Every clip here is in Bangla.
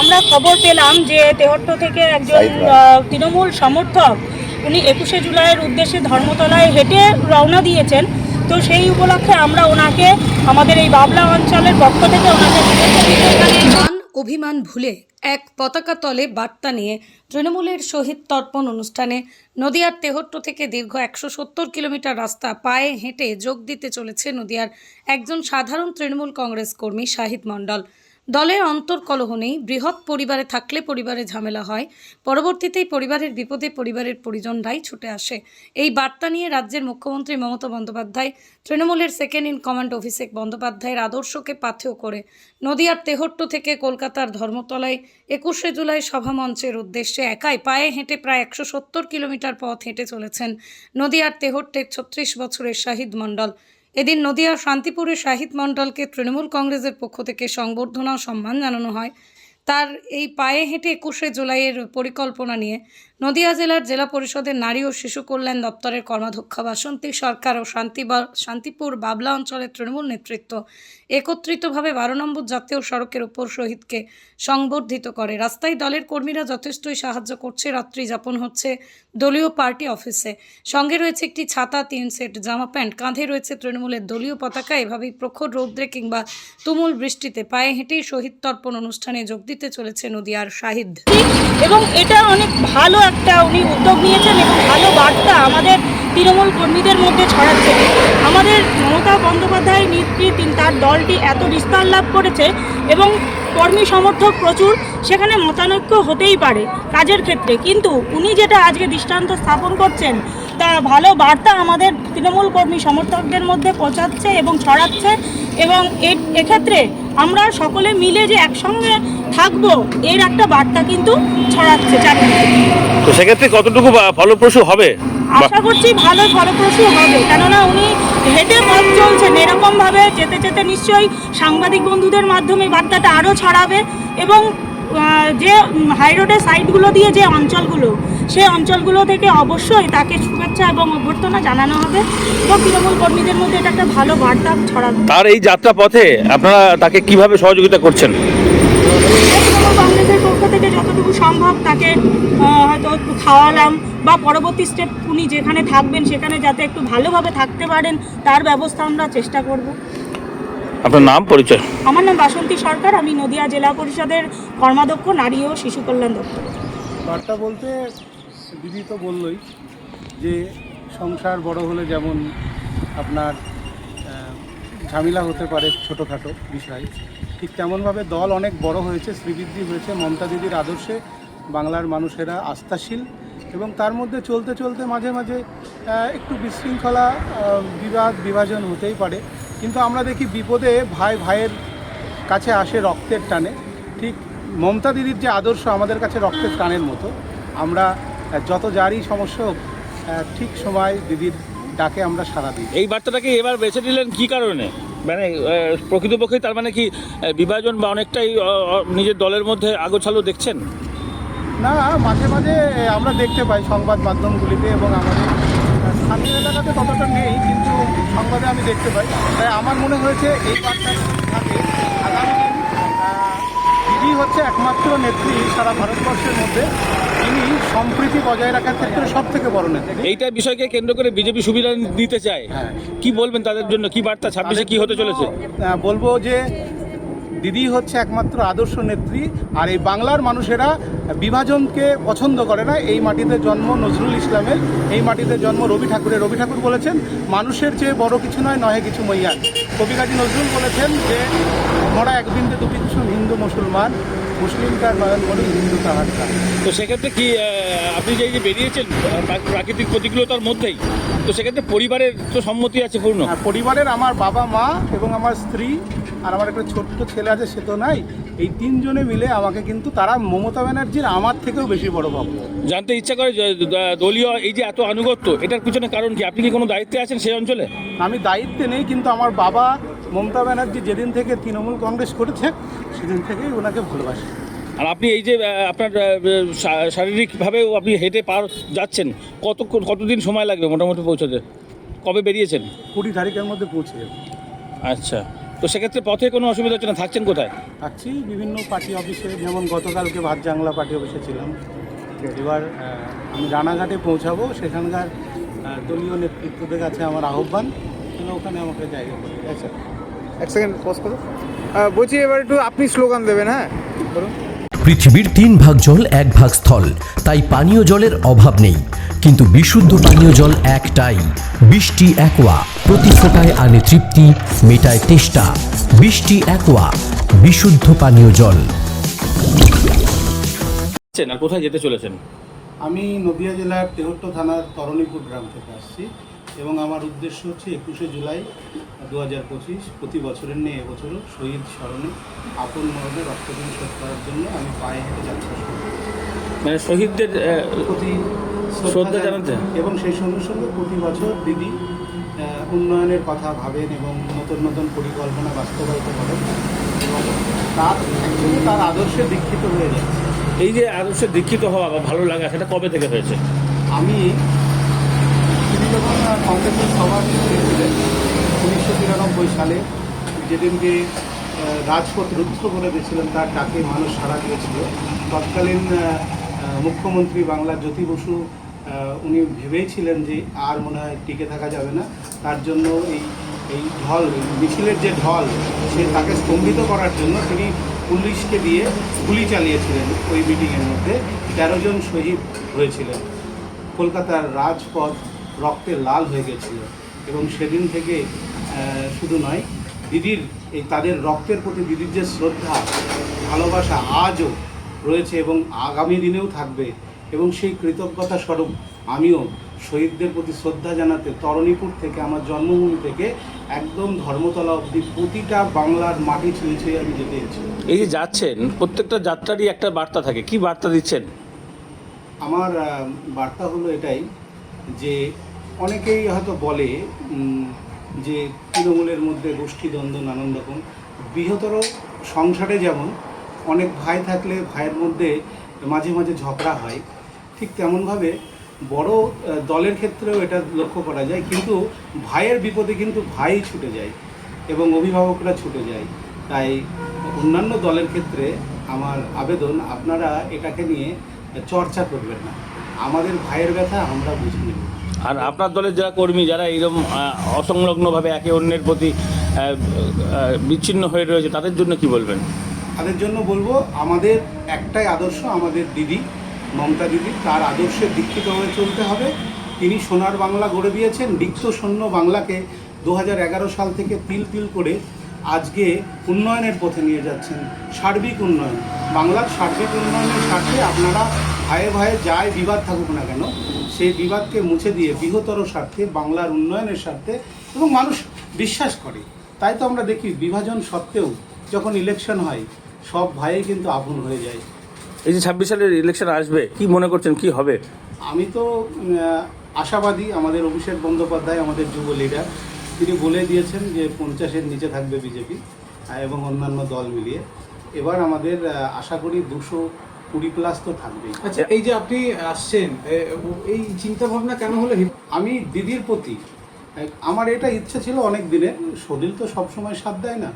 আমরা খবর পেলাম যে তেহট্ট থেকে একজন তৃণমূল সমর্থক উনি একুশে জুলাইয়ের উদ্দেশ্যে ধর্মতলায় হেঁটে রওনা দিয়েছেন। তো সেই উপলক্ষে আমরা ওনাকে আমাদের এই বাবলা অঞ্চলের পক্ষ থেকে ওনাকে মান অভিমান ভুলে এক পতাকা তলে বার্তা নিয়ে তৃণমূলের শহীদ তর্পণ অনুষ্ঠানে নদিয়ার তেহট্ট থেকে দীর্ঘ একশো সত্তর কিলোমিটার রাস্তা পায়ে হেঁটে যোগ দিতে চলেছে নদিয়ার একজন সাধারণ তৃণমূল কংগ্রেস কর্মী শাহিদ মণ্ডল। দলের অন্তর্কলহ নেই। বৃহৎ পরিবারে থাকলে পরিবারে ঝামেলা হয়। পরবর্তীতেই পরিবারের বিপদে পরিবারের পরিজনরাই ছুটে আসে। এই বার্তা নিয়ে রাজ্যের মুখ্যমন্ত্রী মমতা বন্দ্যোপাধ্যায় তৃণমূলের সেকেন্ড ইন কমান্ড অভিষেক বন্দ্যোপাধ্যায়ের আদর্শকে পাথেয় করে নদিয়ার তেহট্ট থেকে কলকাতার ধর্মতলায় একুশে জুলাই সভামঞ্চের উদ্দেশ্যে একাই পায়ে হেঁটে প্রায় একশো সত্তর কিলোমিটার পথ হেঁটে চলেছেন নদিয়ার তেহট্টের ছত্রিশ বছরের শাহিদ মণ্ডল। এদিন নদিয়ার শান্তিপুরে শাহিদ মণ্ডলকে তৃণমূল কংগ্রেসের পক্ষ থেকে সংবর্ধনা সম্মান জানানো হয়। তার এই পায়ে হেঁটে একুশে জুলাইয়ের পরিকল্পনা নিয়ে নদিয়া জেলার জেলা পরিষদের নারী ও শিশু কল্যাণ দপ্তরের কর্মাধ্যক্ষা বাসন্তী সরকার ও শান্তি শান্তিপুর বাবলা অঞ্চলের তৃণমূল নেতৃত্ব একত্রিতভাবে বারো নম্বর জাতীয় সড়কের ওপর শহীদকে সংবর্ধিত করে। রাস্তায় দলের কর্মীরা যথেষ্টই সাহায্য করছে, রাত্রি যাপন হচ্ছে দলীয় পার্টি অফিসে। সঙ্গে রয়েছে একটি ছাতা, তিন সেট জামা প্যান্ট, কাঁধে রয়েছে তৃণমূলের দলীয় পতাকা, এভাবেই প্রখর রৌদ্রে কিংবা তুমুল বৃষ্টিতে পায়ে হেঁটেই শহীদ তর্পণ অনুষ্ঠানে যোগ দিতে চলেছে নদিয়ার শাহিদ। এবং এটা অনেক ভালো একটা উনি উদ্যোগ নিয়েছেন এবং ভালো বার্তা আমাদের তৃণমূল কর্মীদের মধ্যে ছড়াচ্ছে। আমাদের মমতা বন্দ্যোপাধ্যায় নেতৃত্বে তার দলটি এত বিস্তার লাভ করেছে এবং কর্মী সমর্থক প্রচুর, সেখানে মতানৈক্য হতেই পারে কাজের ক্ষেত্রে। কিন্তু উনি যেটা আজকে দৃষ্টান্ত স্থাপন করছেন তা ভালো বার্তা আমাদের তৃণমূল কর্মী সমর্থকদের মধ্যে পৌঁছাচ্ছে এবং ছড়াচ্ছে। এবং এক্ষেত্রে আমরা সকলে মিলে যে একসঙ্গে থাকব এর একটা বার্তা কিন্তু ছড়াচ্ছে চারিদিকে। তো সেক্ষেত্রে কতটুকু ফলপ্রসূ হবে? আশা করছি ভালো ফলপ্রসূ হবে কেননা উনি হেঁটে পথ চলছেন এরকমভাবে যেতে যেতে নিশ্চয়ই সাংবাদিক বন্ধুদের মাধ্যমে বার্তাটা আরও ছড়াবে এবং যে হাইরোডের সাইডগুলো দিয়ে যে অঞ্চলগুলো সেই অঞ্চলগুলো থেকে অবশ্যই তাকে শুভেচ্ছা এবং অভ্যর্থনা জানানো হবে এবং তৃণমূল কর্মীদের মধ্যে এটা একটা ভালো বার্তা ছড়াবে। তার এই যাত্রা পথে আপনারা তাকে কীভাবে সহযোগিতা করছেন? তৃণমূল কংগ্রেসের পক্ষ থেকে যতটুকু সম্ভব তাকে হয়তো একটু খাওয়ালাম বা পরবর্তী স্টেপ উনি যেখানে থাকবেন সেখানে যাতে একটু ভালোভাবে থাকতে পারেন তার ব্যবস্থা আমরা চেষ্টা করব। আপনার নাম পরিচয়? আমার নাম বাসন্তী সরকার আমি নদিয়া জেলা পরিষদের কর্মাধ্যক্ষ নারী ও শিশু কল্যাণ দপ্তর। বার্তা বলতে দিদি তো বললই যে সংসার বড় হলে যেমন আপনার ঝামেলা হতে পারে ছোটোখাটো বিষয়, ঠিক তেমনভাবে দল অনেক বড় হয়েছে, শ্রীবৃদ্ধি হয়েছে, মমতা দিদির আদর্শে বাংলার মানুষেরা আস্থাশীল এবং তার মধ্যে চলতে চলতে মাঝে মাঝে একটু বিশৃঙ্খলা বিবাদ, বিভাজন হতেই পারে। কিন্তু আমরা দেখি বিপদে ভাই ভাইয়ের কাছে আসে রক্তের টানে। ঠিক মমতা দিদির যে আদর্শ আমাদের কাছে রক্তের টানের মতো। আমরা যত যারই সমস্যা হোক ঠিক সময় দিদির ডাকে আমরা সারা দিই। এই বার্তাটাকে এবার বেছে নিলেন কি কারণে? মানে প্রকৃতপক্ষে তার মানে কি বিভাজন বা অনেকটাই নিজের দলের মধ্যে আগোছালো দেখছেন? না মাঝে মাঝে আমরা দেখতে পাই সংবাদ মাধ্যমগুলিতে এবং আমাদের স্থানীয় এলাকাতে ততটা নেই কিন্তু সংবাদে আমি দেখতে পাই। তাই আমার মনে হয়েছে এই বার্তা থাকে আগামী দিন দিদি হচ্ছে একমাত্র নেত্রী সারা ভারতবর্ষের মধ্যে। যিনি সম্প্রীতি বজায় রাখার ক্ষেত্রে সব থেকে বড় নেত্রী। এইটা বিষয়কে কেন্দ্র করে বিজেপি সুবিধা দিতে চায়। হ্যাঁ। কি বলবেন তাদের জন্য? কি বার্তা? ছাব্বিশে কি হতে চলেছে? বলব যে দিদি হচ্ছে একমাত্র আদর্শ নেত্রী, আর এই বাংলার মানুষেরা বিভাজনকে পছন্দ করে না। এই মাটিতে জন্ম নজরুল ইসলামের, এই মাটিতে জন্ম রবি ঠাকুরের রবি ঠাকুর বলেছেন, মানুষের চেয়ে বড় কিছু নয়, নহে কিছু মৈয়ান কবি কাজী নজরুল বলেছেন যে, মোরা এক দুটি হিন্দু মুসলমান মুসলিম তার নয়ন বলে হিন্দু তাহার তো সেক্ষেত্রে কি আপনি যে যে বেরিয়েছেন প্রাকৃতিক প্রতিকূলতার মধ্যেই তো সেক্ষেত্রে পরিবারের তো সম্মতি আছে পূর্ণ? পরিবারের আমার বাবা মা এবং আমার স্ত্রী আর আমার একটা ছোট্ট ছেলে আছে সে তো নাই এই তিনজনে মিলে আমাকে কিন্তু তারা মমতা ব্যানার্জির আমার থেকেও বেশি বড় ভক্ত জানতে ইচ্ছা করে দলীয় এই যে এত আনুগত্য এটার পিছনে কারণ কি? আপনি কি কোনো দায়িত্বে আছেন সেই অঞ্চলে? আমি দায়িত্বে নেই কিন্তু আমার বাবা মমতা ব্যানার্জি যেদিন থেকে তৃণমূল কংগ্রেস করেছে সেদিন থেকেই ওনাকে ভালোবাসি। আর আপনি এই যে আপনার আহ, শা- শারীরিকভাবেও আপনি হেঁটে পার যাচ্ছেন কত কতদিন সময় লাগবে মোটামুটি পৌঁছতে? কবে বেরিয়েছেন? কুড়ি তারিখের মধ্যে পৌঁছে যাবে। আচ্ছা তো সেক্ষেত্রে পথে কোনো অসুবিধা হচ্ছে না? থাকছেন কোথায়? থাকছি বিভিন্ন পার্টি অফিসে যেমন গতকালকে ভাত জাংলা পার্টি অফিসে ছিলাম। এবার আমি রানাঘাটে পৌঁছাবো সেখানকার দলীয় নেতৃত্বদের কাছে আমার আহ্বান ওখানে আমাকে জায়গা করে আচ্ছা এক সেকেন্ড পজ করো। বলছি এবার একটু আপনি স্লোগান দেবেন হ্যাঁ? বলুন। পৃথিবীর তিন ভাগ জল এক ভাগ স্থল। তাই পানীয় জলের অভাব নেই। কিন্তু বিশুদ্ধ পানীয় জল একটাই। বৃষ্টি একোয়া প্রতি ফোটায় আনে তৃপ্তি মেটায় তেষ্টা। বৃষ্টি একোয়া বিশুদ্ধ পানীয় জল। আর কোথায় যেতে চলেছেন? আমি নদিয়া জেলার তেহট্ট থানার তরণীপুর গ্রাম থেকে আসছি। এবং আমার উদ্দেশ্য হচ্ছে একুশে জুলাই দু হাজার পঁচিশ প্রতি বছরের নিয়ে এবছরও শহীদ স্মরণে আপন মরণে রক্তদান শোধ করার জন্য আমি পায়ে হেঁটে যাত্রা শুরু মানে শহীদদের প্রতি শ্রদ্ধা জানাতে? এবং সেই সঙ্গে সঙ্গে প্রতি বছর দিদি উন্নয়নের কথা ভাবেন এবং নতুন নতুন পরিকল্পনা বাস্তবায়িত করেন এবং তার অ্যাকচুয়ালি তার আদর্শে দীক্ষিত হয়ে যাচ্ছে। এই যে আদর্শে দীক্ষিত হওয়া বা ভালো লাগা সেটা কবে থেকে হয়েছে? আমি কংগ্রেসের সভাপতি হয়েছিলেন উনিশশো তিরানব্বই সালে যেদিনকে রাজপথ রুদ্ধ করে দিয়েছিলেন তার ডাকে মানুষ সাড়া দিয়েছিল। তৎকালীন মুখ্যমন্ত্রী বাংলা জ্যোতি বসু উনি ভেবেইছিলেন যে আর মনে হয় টিকে থাকা যাবে না। তার জন্য এই এই ঢল মিছিলের যে ঢল, সে তাকে স্তম্ভিত করার জন্য তিনি পুলিশকে দিয়ে গুলি চালিয়েছিলেন ওই মিটিংয়ের মধ্যে। তেরো জন শহীদ হয়েছিলেন। কলকাতার রাজপথ রক্তে লাল হয়ে গেছিল। এবং সেদিন থেকে শুধু নয় দিদির এই তাদের রক্তের প্রতি দিদির যে শ্রদ্ধা ভালোবাসা আজও রয়েছে এবং আগামী দিনেও থাকবে। এবং সেই কৃতজ্ঞতা স্বরূপ আমিও শহীদদের প্রতি শ্রদ্ধা জানাতে তরণীপুর থেকে আমার জন্মভূমি থেকে একদম ধর্মতলা অবধি প্রতিটা বাংলার মাটি ছুঁয়ে ছুঁয়ে আমি যেতে ইচ্ছি এই যে যাচ্ছেন প্রত্যেকটা যাত্রারই একটা বার্তা থাকে। কি বার্তা দিচ্ছেন? আমার বার্তা হলো এটাই যে অনেকেই হয়তো বলে যে তৃণমূলের মধ্যে গোষ্ঠীদ্বন্দ্ব নানান রকম। বৃহত্তর সংসারে যেমন, অনেক ভাই থাকলে ভাইয়ের মধ্যে মাঝে মাঝে ঝগড়া হয়। ঠিক তেমনভাবে বড় দলের ক্ষেত্রেও এটা লক্ষ্য করা যায়। কিন্তু ভাইয়ের বিপদে কিন্তু ভাই ছুটে যায় এবং অভিভাবকরা ছুটে যায়। তাই অন্যান্য দলের ক্ষেত্রে আমার আবেদন, আপনারা এটাকে নিয়ে চর্চা করবেন না। আমাদের ভাইয়ের ব্যথা আমরা বুঝে নেব। আর আপনার দলের যারা কর্মী, যারা এইরকম অসংলগ্নভাবে একে অন্যের প্রতি বিচ্ছিন্ন হয়ে রয়েছে, তাদের জন্য কি বলবেন? তাদের জন্য বলব, আমাদের একটাই আদর্শ আমাদের দিদি, মমতা দিদি, তার আদর্শে দীক্ষিত হয়ে চলতে হবে। তিনি সোনার বাংলা গড়ে দিয়েছেন রিক্ত শূন্য বাংলাকে দু হাজার এগারো সাল থেকে তিল তিল করে আজকে উন্নয়নের পথে নিয়ে যাচ্ছেন, সার্বিক উন্নয়ন। বাংলার সার্বিক উন্নয়নের স্বার্থে আপনারা ভায়ে ভায়ে যায় বিবাদ থাকুক না কেন সেই বিবাদকে মুছে দিয়ে বৃহত্তর স্বার্থে বাংলার উন্নয়নের স্বার্থে এবং মানুষ বিশ্বাস করে। তাই তো আমরা দেখি বিভাজন সত্ত্বেও যখন ইলেকশন হয় সব ভাইই কিন্তু আপন হয়ে যায়। এই যে ছাব্বিশ সালের ইলেকশন আসবে কি মনে করছেন কি হবে? আমি তো আশাবাদী আমাদের অভিষেক বন্দ্যোপাধ্যায় আমাদের যুব লিডার তিনি বলে দিয়েছেন যে পঞ্চাশের নিচে থাকবে বিজেপি এবং অন্যান্য দল মিলিয়ে। এবার আমাদের আশা করি দুশো কুড়ি প্লাস তো থাকবেই। আচ্ছা এই যে আপনি আসছেন এই চিন্তা ভাবনা কেন হলো? আমি দিদির প্রতি আমার এটা ইচ্ছা ছিল অনেক দিনের শরীর তো সবসময় সাথ দেয় না।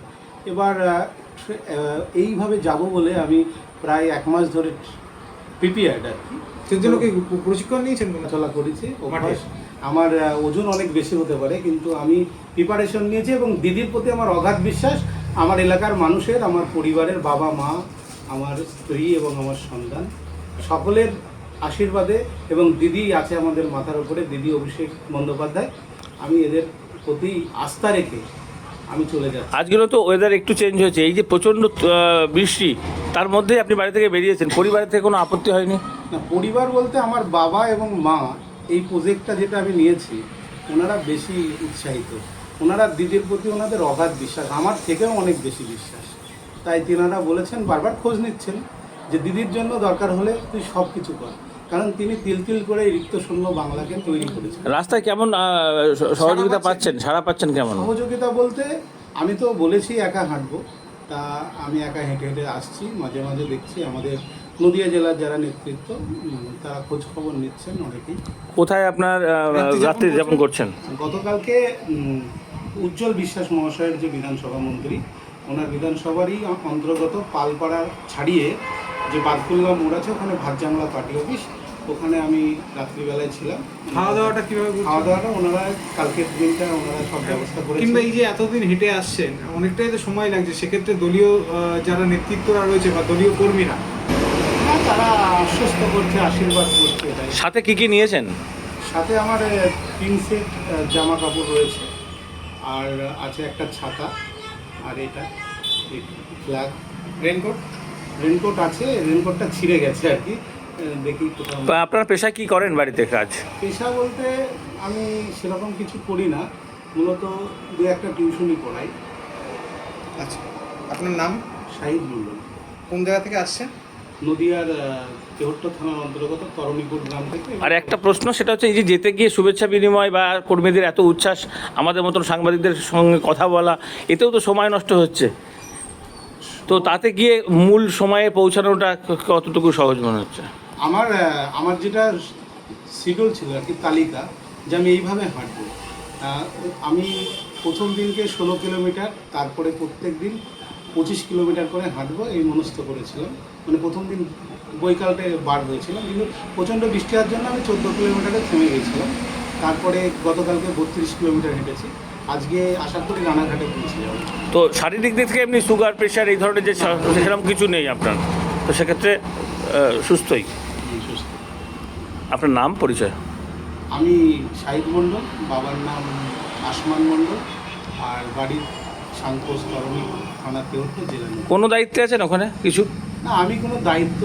এবার এইভাবে যাব বলে আমি প্রায় এক মাস ধরে প্রিপেয়ার্ড আর কি। সেজন্য কি প্রশিক্ষণ নিয়েছেন? চলা করেছি আমার ওজন অনেক বেশি হতে পারে কিন্তু আমি প্রিপারেশন নিয়েছি এবং দিদির প্রতি আমার অগাধ বিশ্বাস আমার এলাকার মানুষের আমার পরিবারের বাবা মা আমার স্ত্রী এবং আমার সন্তান সকলের আশীর্বাদে এবং দিদি আছে আমাদের মাথার উপরে দিদি অভিষেক বন্দ্যোপাধ্যায় আমি এদের প্রতি আস্থা রেখে আমি চলে যাচ্ছি। আজকেরও তো ওয়েদার একটু চেঞ্জ হয়েছে এই যে প্রচণ্ড বৃষ্টি তার মধ্যে আপনি বাড়ি থেকে বেরিয়েছেন পরিবারের থেকে কোনো আপত্তি হয়নি? না পরিবার বলতে আমার বাবা এবং মা এই প্রজেক্টটা যেটা আমি নিয়েছি ওনারা বেশি উৎসাহিত। ওনারা দিদির প্রতি ওনাদের অগাধ বিশ্বাস আমার থেকেও অনেক বেশি বিশ্বাস। তাই তেনারা বলেছেন বারবার খোঁজ নিচ্ছেন যে দিদির জন্য দরকার হলে তুই সব কিছু কর। কারণ তিনি তিল তিল করে রিক্ত শূন্য বাংলাকে তৈরি করেছেন। রাস্তায় কেমন সহযোগিতা পাচ্ছেন। সাড়া পাচ্ছেন কেমন? সহযোগিতা বলতে আমি তো বলেছি একা হাঁটবো তা আমি একা হেঁটে হেঁটে আসছি মাঝে মাঝে দেখছি আমাদের নদিয়া জেলার যারা নেতৃত্ব তারা খোঁজ খবর নিচ্ছেন অনেকেই। কোথায় আপনার রাত্রি যাপন করছেন? গতকালকে উজ্জ্বল বিশ্বাস মহাশয়ের যে বিধানসভা মন্ত্রী ওনার বিধানসভারই অন্তর্গত পালপাড়া ছাড়িয়ে যে বাদকুলগাঁও মোড় আছে ওখানে ভাতজাংলা পার্টি অফিস। ওখানে আমি রাত্রিবেলায় ছিলাম। খাওয়া দাওয়াটা কীভাবে? খাওয়া দাওয়াটা ওনারা কালকের দিনটা ওনারা সব ব্যবস্থা করেছেন। কিংবা এই যে এতদিন হেঁটে আসছেন অনেকটাই তো সময় লাগছে। সেক্ষেত্রে দলীয় যারা নেতৃত্বরা রয়েছে বা দলীয় কর্মীরা। হ্যাঁ, তারা আশ্বস্ত করছে আশীর্বাদ করছে সাথে কি কি নিয়েছেন? সাথে আমার তিন সেট জামা কাপড় রয়েছে। আর আছে একটা ছাতা। আর এটা ফ্ল্যাগ রেনকোট রেনকোট আছে রেনকোটটা ছিঁড়ে গেছে আর কি। দেখি আপনার পেশা কি করেন বাড়িতে কাজ? পেশা বলতে আমি সেরকম কিছু করি না। মূলত দু একটা টিউশনই পড়াই। আচ্ছা আপনার নাম? শাহিদ মন্ডল কোন জায়গা থেকে আসছেন? নদিয়ার তেহট্ট থানার অন্তর্গত তরণীপুর গ্রাম থেকে আর একটা প্রশ্ন সেটা হচ্ছে এই যে যেতে গিয়ে শুভেচ্ছা বিনিময় বা কর্মীদের এত উচ্ছ্বাস আমাদের মতন সাংবাদিকদের সঙ্গে কথা বলা এতেও তো সময় নষ্ট হচ্ছে। তো তাতে গিয়ে মূল সময়ে পৌঁছানোটা কতটুকু সহজ মনে হচ্ছে? আমার আমার যেটা শিডিউল ছিল আর কি তালিকা যে আমি এইভাবে হাঁটবো। আমি প্রথম দিনকে ষোলো কিলোমিটার তারপরে প্রত্যেক দিন পঁচিশ কিলোমিটার করে হাঁটবো এই মনস্থ করেছিলাম। মানে প্রথম দিন বৈকালটে বার হয়েছিলাম কিন্তু প্রচণ্ড বৃষ্টি হওয়ার জন্য আমি চোদ্দ কিলোমিটারে থেমে গেছিলাম। তারপরে গতকালকে বত্রিশ কিলোমিটার হেঁটেছি। আজকে আশা করি রানাঘাটে পৌঁছে যাব তো শারীরিক দিক থেকে এমনি সুগার প্রেশার এই ধরনের যে সেরকম কিছু নেই আপনার? তো সেক্ষেত্রে সুস্থই? সুস্থ। আপনার নাম পরিচয়? আমি শাহিদ মণ্ডল বাবার নাম আসমান মণ্ডল আর বাড়ির সাংকোষ তরণী থানা তেহট্ট জেলা। কোনো দায়িত্বে আছেন ওখানে? কিছু? না আমি কোনো দায়িত্ব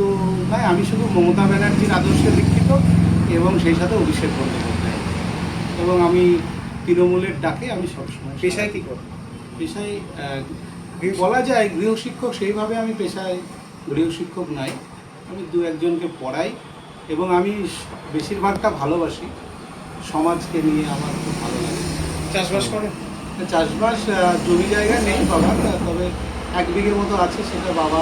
নাই আমি শুধু মমতা ব্যানার্জির আদর্শে দীক্ষিত এবং সেই সাথে অভিষেক বন্দ্যোপাধ্যায়। এবং আমি তৃণমূলের ডাকে আমি সবসময় পেশায় কী করেন পেশায় বলা যায় গৃহশিক্ষক সেইভাবে আমি পেশায় গৃহশিক্ষক নাই। আমি দু একজনকে পড়াই এবং আমি বেশিরভাগটা ভালোবাসি। সমাজকে নিয়ে আমার খুব ভালো লাগে। চাষবাস করে চাষবাস জমি জায়গা নেই বাবার তবে এক বিঘের মতো আছে সেটা বাবা।